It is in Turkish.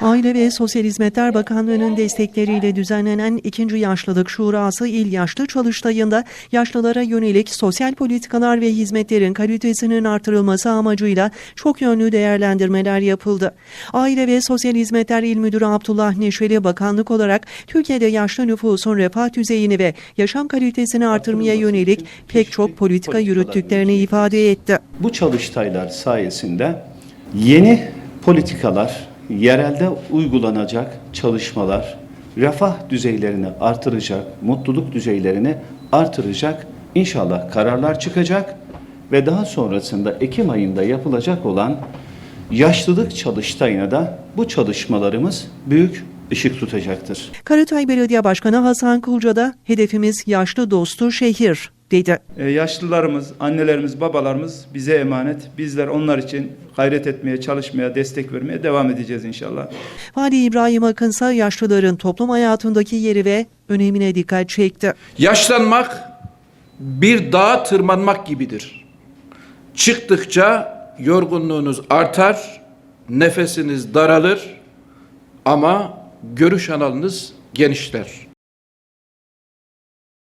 Aile ve Sosyal Hizmetler Bakanlığı'nın destekleriyle düzenlenen 2. Yaşlılık Şurası İl Yaşlı Çalıştayı'nda yaşlılara yönelik sosyal politikalar ve hizmetlerin kalitesinin artırılması amacıyla çok yönlü değerlendirmeler yapıldı. Aile ve Sosyal Hizmetler İl Müdürü Abdullah Neşeli bakanlık olarak Türkiye'de yaşlı nüfusun refah düzeyini ve yaşam kalitesini artırmaya yönelik pek çok politika yürüttüklerini ifade etti. Bu çalıştaylar sayesinde yeni politikalar, yerelde uygulanacak çalışmalar, refah düzeylerini artıracak, mutluluk düzeylerini artıracak inşallah kararlar çıkacak ve daha sonrasında Ekim ayında yapılacak olan yaşlılık çalıştayına da bu çalışmalarımız büyük ışık tutacaktır. Karatay Belediye Başkanı Hasan Kulca da hedefimiz yaşlı dostu şehir dedi. Ee, Yaşlılarımız, annelerimiz, babalarımız bize emanet. Bizler onlar için gayret etmeye, çalışmaya, destek vermeye devam edeceğiz inşallah. Vali İbrahim Akınsa yaşlıların toplum hayatındaki yeri ve önemine dikkat çekti. Yaşlanmak bir dağa tırmanmak gibidir. Çıktıkça yorgunluğunuz artar, nefesiniz daralır ama görüş alanınız genişler.